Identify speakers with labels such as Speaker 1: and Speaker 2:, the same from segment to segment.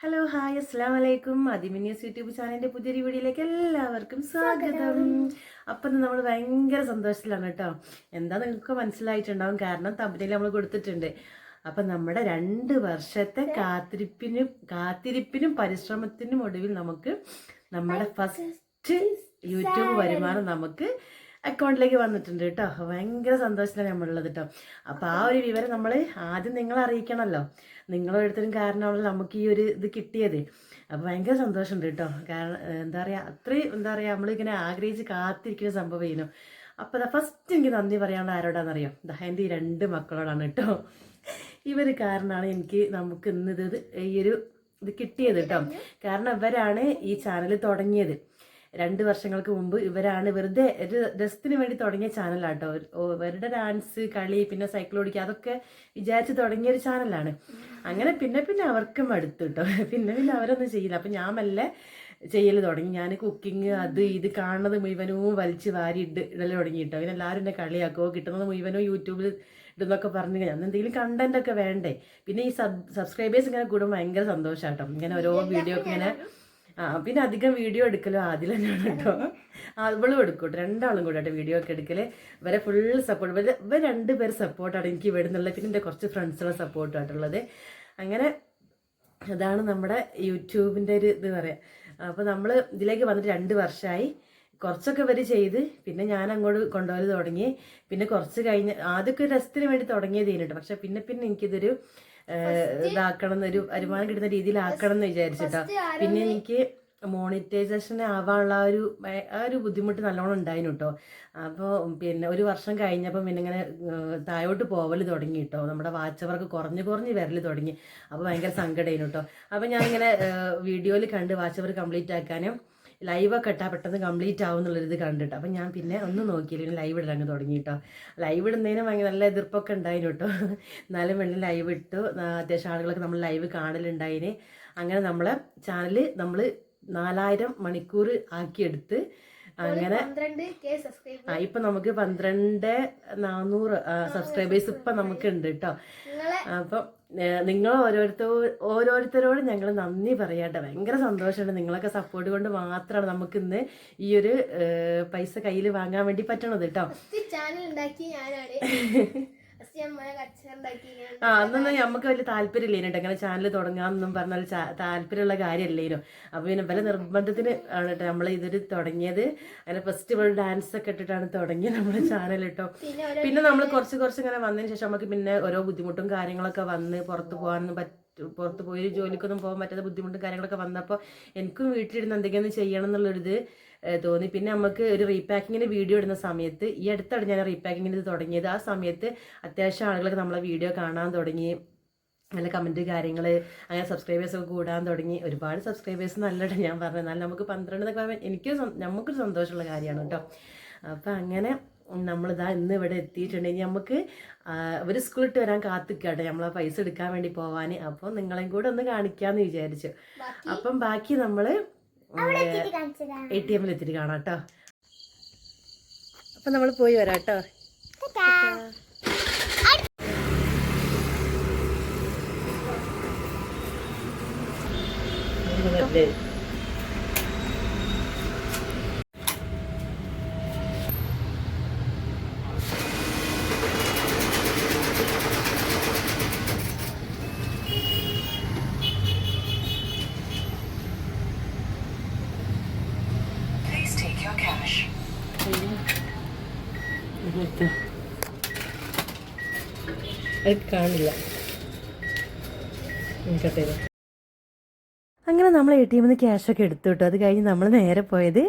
Speaker 1: Hello hi അസ്സാം വലൈക്കും അതിമിനിയസ് YouTube ചാനലിന്റെ പുതിയൊരു വീഡിയോയിലേക്ക് എല്ലാവർക്കും സ്വാഗതം. അപ്പൊ നമ്മൾ ഭയങ്കര സന്തോഷത്തിലാണ് കേട്ടോ. എന്താ നിങ്ങൾക്ക് മനസ്സിലായിട്ടുണ്ടാവും? കാരണം തമ്പനിയിൽ നമ്മൾ കൊടുത്തിട്ടുണ്ട്. അപ്പൊ നമ്മുടെ രണ്ട് വർഷത്തെ കാത്തിരിപ്പിനും കാത്തിരിപ്പിനും പരിശ്രമത്തിനും ഒടുവിൽ നമുക്ക് നമ്മുടെ ഫസ്റ്റ് യൂട്യൂബ് വരുമാനം നമുക്ക് അക്കൗണ്ടിലേക്ക് വന്നിട്ടുണ്ട് കേട്ടോ. ഭയങ്കര സന്തോഷത്തിലാണ് നമ്മളുള്ളത് കേട്ടോ. അപ്പോൾ ആ ഒരു വിവരം നമ്മൾ ആദ്യം നിങ്ങളെ അറിയിക്കണമല്ലോ. നിങ്ങളോരോരുത്തരും കാരണമാണല്ലോ നമുക്ക് ഈ ഒരു ഇത് കിട്ടിയത്. അപ്പോൾ ഭയങ്കര സന്തോഷമുണ്ട് കേട്ടോ. കാരണം എന്താ പറയുക അത്രയും എന്താ പറയുക നമ്മളിങ്ങനെ ആഗ്രഹിച്ച് കാത്തിരിക്കുന്ന സംഭവം ചെയ്യുന്നു അപ്പോൾ ദാ ഫസ്റ്റ് എനിക്ക് നന്ദി പറയാനുള്ള ആരോടാണെന്നറിയോ ദാ എന്റെ ഈ രണ്ട് മക്കളോടാണ് കേട്ടോ. ഇവർ കാരണമാണ് എനിക്ക് നമുക്ക് ഇന്ന് ഇത് ഇത് ഈ ഒരു ഇത് കിട്ടിയത് കേട്ടോ. കാരണം ഇവരാണ് ഈ ചാനൽ തുടങ്ങിയത്. രണ്ട് വർഷങ്ങൾക്ക് മുമ്പ് ഇവരാണ് വെറുതെ ഒരു രസത്തിന് വേണ്ടി തുടങ്ങിയ ചാനലാട്ടോ ഇവരുടെ ഡാൻസ് കളി പിന്നെ സൈക്കിൾ ഓടിക്കുക അതൊക്കെ വിചാരിച്ച് തുടങ്ങിയ ഒരു ചാനലാണ് അങ്ങനെ പിന്നെ പിന്നെ അവർക്കും അടുത്തു കേട്ടോ പിന്നെ പിന്നെ അവരൊന്നും ചെയ്യില്ല. അപ്പം ഞാൻ മെല്ലെ ചെയ്യൽ തുടങ്ങി. ഞാൻ കുക്കിംഗ് അത് ഇത് കാണുന്നത് മുഴുവനും വലിച്ച് വാരി ഇട്ട് ഇടൽ തുടങ്ങി കേട്ടോ പിന്നെ എല്ലാവരും എന്നെ കളിയാക്കുമോ കിട്ടുന്നത് മുഴുവനും യൂട്യൂബിൽ ഇടുന്നൊക്കെ പറഞ്ഞു ഞാൻ എന്തെങ്കിലും കണ്ടന്റ് ഒക്കെ വേണ്ടേ? പിന്നെ ഈ സബ് സബ്സ്ക്രൈബേഴ്സ് ഇങ്ങനെ കൂടുമ്പോൾ ഭയങ്കര സന്തോഷമാട്ടോ ഇങ്ങനെ ഓരോ വീഡിയോ ഒക്കെ ഇങ്ങനെ ആ പിന്നെ അധികം വീഡിയോ എടുക്കലും ആദ്യം തന്നെയാണ് കേട്ടോ. അവളും എടുക്കും രണ്ടാളും കൂടെ കേട്ടോ വീഡിയോ ഒക്കെ എടുക്കൽ. ഇവരെ ഫുൾ സപ്പോർട്ട് ഇവർ രണ്ടുപേർ സപ്പോർട്ടാണ് എനിക്ക് ഇവിടെ നിന്നുള്ളത് പിന്നെ എന്റെ കുറച്ച് ഫ്രണ്ട്സുകളെ സപ്പോർട്ടായിട്ടുള്ളത് അങ്ങനെ അതാണ് നമ്മുടെ യൂട്യൂബിന്റെ ഒരു ഇത് പറയാം. അപ്പോൾ നമ്മൾ ഇതിലേക്ക് വന്നിട്ട് രണ്ട് വർഷമായി കുറച്ചൊക്കെ ഇവർ ചെയ്ത് പിന്നെ ഞാൻ അങ്ങോട്ട് കൊണ്ടുപോകൽ തുടങ്ങി. പിന്നെ കുറച്ച് കഴിഞ്ഞ് ആദ്യമൊക്കെ ഒരു രസത്തിന് വേണ്ടി തുടങ്ങിയത് ചെയ്യുന്നുണ്ട് പക്ഷെ പിന്നെ പിന്നെ എനിക്കിതൊരു ഇതാക്കണം എന്നൊരു വരുമാനം കിട്ടുന്ന രീതിയിലാക്കണം എന്ന് വിചാരിച്ചിട്ടാ. പിന്നെ എനിക്ക് മോണിറ്റൈസേഷൻ ആവാനുള്ള ഒരു ആ ഒരു ബുദ്ധിമുട്ട് നല്ലോണം ഉണ്ടായിരുന്നു കേട്ടോ അപ്പോൾ പിന്നെ ഒരു വർഷം കഴിഞ്ഞപ്പോൾ പിന്നെ ഇങ്ങനെ താഴോട്ട് പോവൽ തുടങ്ങി കേട്ടോ നമ്മുടെ വാച്ചവർക്ക് കുറഞ്ഞ് കുറഞ്ഞ് വരൽ തുടങ്ങി. അപ്പോൾ ഭയങ്കര സങ്കടമായിരുന്നു കേട്ടോ അപ്പോൾ ഞാനിങ്ങനെ വീഡിയോയിൽ കണ്ട് വാച്ചവർ കംപ്ലീറ്റ് ആക്കാനും ലൈവൊക്കെ ഇട്ടാൽ പെട്ടെന്ന് കംപ്ലീറ്റ് ആവും എന്നുള്ളൊരിത് കണ്ടിട്ട്. അപ്പം ഞാൻ പിന്നെ ഒന്ന് നോക്കിയില്ല. ലൈവ് ഇടാൻ അങ്ങ് തുടങ്ങി കേട്ടോ ലൈവ് ഇടുന്നതിന് ഭയങ്കര നല്ല എതിർപ്പൊക്കെ ഉണ്ടായിരുന്നു കേട്ടോ എന്നാലും വേണ്ടി ലൈവ് ഇട്ടു. അത്യാവശ്യം ആളുകളൊക്കെ നമ്മൾ ലൈവ് കാണലുണ്ടായിന്. അങ്ങനെ നമ്മളെ ചാനൽ നമ്മൾ നാലായിരം മണിക്കൂർ ആക്കിയെടുത്ത് അങ്ങനെ ആ ഇപ്പൊ നമുക്ക് പന്ത്രണ്ട് നാനൂറ് സബ്സ്ക്രൈബേഴ്സ് ഇപ്പൊ നമുക്ക് ഉണ്ട് കേട്ടോ അപ്പൊ നിങ്ങൾ ഓരോരുത്ത ഓരോരുത്തരോട് ഞങ്ങൾ നന്ദി പറയാട്ടെ ഭയങ്കര സന്തോഷമുണ്ട് നിങ്ങളൊക്കെ സപ്പോർട്ട് കൊണ്ട് മാത്രമാണ് നമുക്ക് ഇന്ന് ഈ ഒരു പൈസ കയ്യിൽ വാങ്ങാൻ വേണ്ടി പറ്റണത് കേട്ടോ
Speaker 2: ചാനൽ ഉണ്ടാക്കി ഞാനാണ്.
Speaker 1: ആ അന്നൊന്നും നമുക്ക് വലിയ താല്പര്യമില്ലേനു കേട്ടോ അങ്ങനെ ചാനൽ തുടങ്ങാമെന്നും പറഞ്ഞാൽ താല്പര്യമുള്ള കാര്യമല്ലേനോ? അപ്പോൾ പിന്നെ പല നിർബന്ധത്തിന് ആണ് കേട്ടോ നമ്മൾ ഇതൊരു തുടങ്ങിയത്. അങ്ങനെ ഫസ്റ്റ് ഫെസ്റ്റിവൽ ഡാൻസ് ഒക്കെ ഇട്ടിട്ടാണ് തുടങ്ങിയത് നമ്മുടെ ചാനൽ കേട്ടോ
Speaker 2: പിന്നെ
Speaker 1: പിന്നെ നമ്മൾ കുറച്ച് കുറച്ച് ഇങ്ങനെ വന്നതിന് ശേഷം നമുക്ക് പിന്നെ ഓരോ ബുദ്ധിമുട്ടും കാര്യങ്ങളൊക്കെ വന്ന് പുറത്ത് പോകാനൊന്നും പറ്റും പുറത്ത് പോയി ഒരു ജോലിക്കൊന്നും പോകാൻ പറ്റാത്ത ബുദ്ധിമുട്ടും കാര്യങ്ങളൊക്കെ വന്നപ്പോൾ എനിക്കും വീട്ടിലിരുന്ന് എന്തെങ്കിലും ചെയ്യണം എന്നുള്ളൊരിത് തോന്നി. പിന്നെ നമുക്ക് ഒരു റീപാക്കിങ്ങിന് വീഡിയോ ഇടുന്ന സമയത്ത് ഈ അടുത്താണ് ഞാൻ റീപാക്കിങ്ങിന്റെ ഇത് തുടങ്ങിയത്. ആ സമയത്ത് അത്യാവശ്യം ആളുകളൊക്കെ നമ്മളെ വീഡിയോ കാണാൻ തുടങ്ങി. നല്ല കമന്റ് കാര്യങ്ങൾ അങ്ങനെ സബ്സ്ക്രൈബേഴ്സ് ഒക്കെ കൂടാൻ തുടങ്ങി. ഒരുപാട് സബ്സ്ക്രൈബേഴ്സ് നല്ലതാണ് ഞാൻ പറഞ്ഞത്. എന്നാൽ നമുക്ക് പന്ത്രണ്ട് എന്നൊക്കെ എനിക്ക് നമുക്കൊരു സന്തോഷമുള്ള കാര്യമാണ് കേട്ടോ. അപ്പം അങ്ങനെ നമ്മളിതാ ഇന്ന് ഇവിടെ എത്തിയിട്ടുണ്ടെങ്കിൽ ഇനി നമുക്ക് ഒരു സ്കൂളിട്ട് വരാൻ കാത്തിക്കാട്ടെ. നമ്മൾ ആ പൈസ എടുക്കാൻ വേണ്ടി പോവാൻ അപ്പോൾ നിങ്ങളെയും കൂടെ ഒന്ന് കാണിക്കാമെന്ന് വിചാരിച്ചു. അപ്പം ബാക്കി നമ്മൾ എ ടി എമ്മിൽ എത്തിയിട്ട് കാണാം കേട്ടോ അപ്പം നമ്മൾ പോയി വരാം കേട്ടോ
Speaker 3: Please
Speaker 1: അത് കാണില്ല. അങ്ങനെ നമ്മൾ എ ടി എമ്മിൽ ക്യാഷ് ക്യാഷൊക്കെ എടുത്തു കിട്ടും അത് കഴിഞ്ഞ് നമ്മൾ നേരെ പോയത്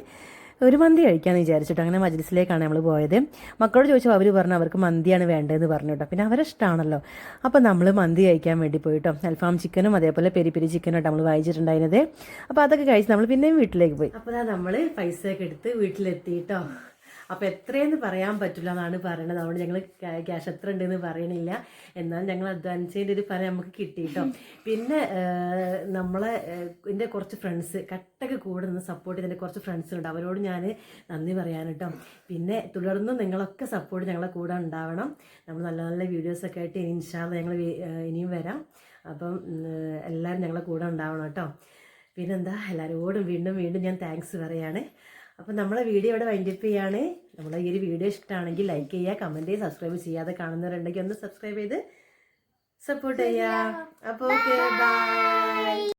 Speaker 1: ഒരു മന്തി കഴിക്കാമെന്ന് വിചാരിച്ചിട്ട്. അങ്ങനെ മജ്ലിസിലേക്കാണ് നമ്മൾ പോയത്. മക്കളോട് ചോദിച്ചു അവർ പറഞ്ഞു അവർക്ക് മന്തിയാണ് വേണ്ടതെന്ന് പറഞ്ഞു കേട്ടോ പിന്നെ അവരെ ഇഷ്ടമാണല്ലോ അപ്പോൾ നമ്മൾ മന്തി കഴിക്കാൻ വേണ്ടി പോയിട്ടോ അൽഫാം ചിക്കനും അതേപോലെ പെരി പെരി ചിക്കനും നമ്മൾ വായിച്ചിട്ടുണ്ടായിരുന്നത്. അപ്പോൾ അതൊക്കെ കഴിച്ച് നമ്മൾ പിന്നെയും വീട്ടിലേക്ക് പോയി. അപ്പോൾ നമ്മൾ പൈസയൊക്കെ എടുത്ത് വീട്ടിലെത്തിയിട്ടോ അപ്പോൾ എത്രയെന്ന് പറയാൻ പറ്റില്ല എന്നാണ് പറയണത്. അതുകൊണ്ട് ഞങ്ങൾ ക്യാഷ് എത്ര ഉണ്ടെന്ന് പറയണില്ല. എന്നാൽ ഞങ്ങൾ അഡ്വാൻസ് അധ്വാനിച്ചതിന്റെ ഒരു ഫലം നമുക്ക് കിട്ടി കിട്ടിയിട്ടോ. പിന്നെ നമ്മളെ എന്റെ കുറച്ച് ഫ്രണ്ട്സ് കട്ടൊക്കെ കൂടെ നിന്ന് സപ്പോർട്ട് ചെയ്തതിന്റെ കുറച്ച് ഫ്രണ്ട്സ് ഉണ്ട്. അവരോട് ഞാൻ നന്ദി പറയാൻ കേട്ടോ പിന്നെ തുടർന്ന് നിങ്ങളൊക്കെ സപ്പോർട്ട് ഞങ്ങളെ കൂടെ ഉണ്ടാവണം. നമ്മൾ നല്ല നല്ല വീഡിയോസൊക്കെ ആയിട്ട് ഇനി ഇൻഷാല്ല ഞങ്ങൾ ഇനിയും വരാം. അപ്പം എല്ലാവരും ഞങ്ങളെ കൂടെ ഉണ്ടാവണം കേട്ടോ. പിന്നെന്താ? എല്ലാവരോടും വീണ്ടും വീണ്ടും ഞാൻ താങ്ക്സ് പറയാണ്. അപ്പം നമ്മളെ വീഡിയോ ഇവിടെ വൈൻഡപ്പ് ചെയ്യാണ്. നമ്മളെ ഈ ഒരു വീഡിയോ ഇഷ്ടമാണെങ്കിൽ ലൈക്ക് ചെയ്യുക കമന്റ് ചെയ്യുക സബ്സ്ക്രൈബ് ചെയ്യാതെ കാണുന്നവരുണ്ടെങ്കിൽ ഒന്ന് സബ്സ്ക്രൈബ് ചെയ്ത് സപ്പോർട്ട് ചെയ്യുക. അപ്പോൾ ഓക്കെ ബൈ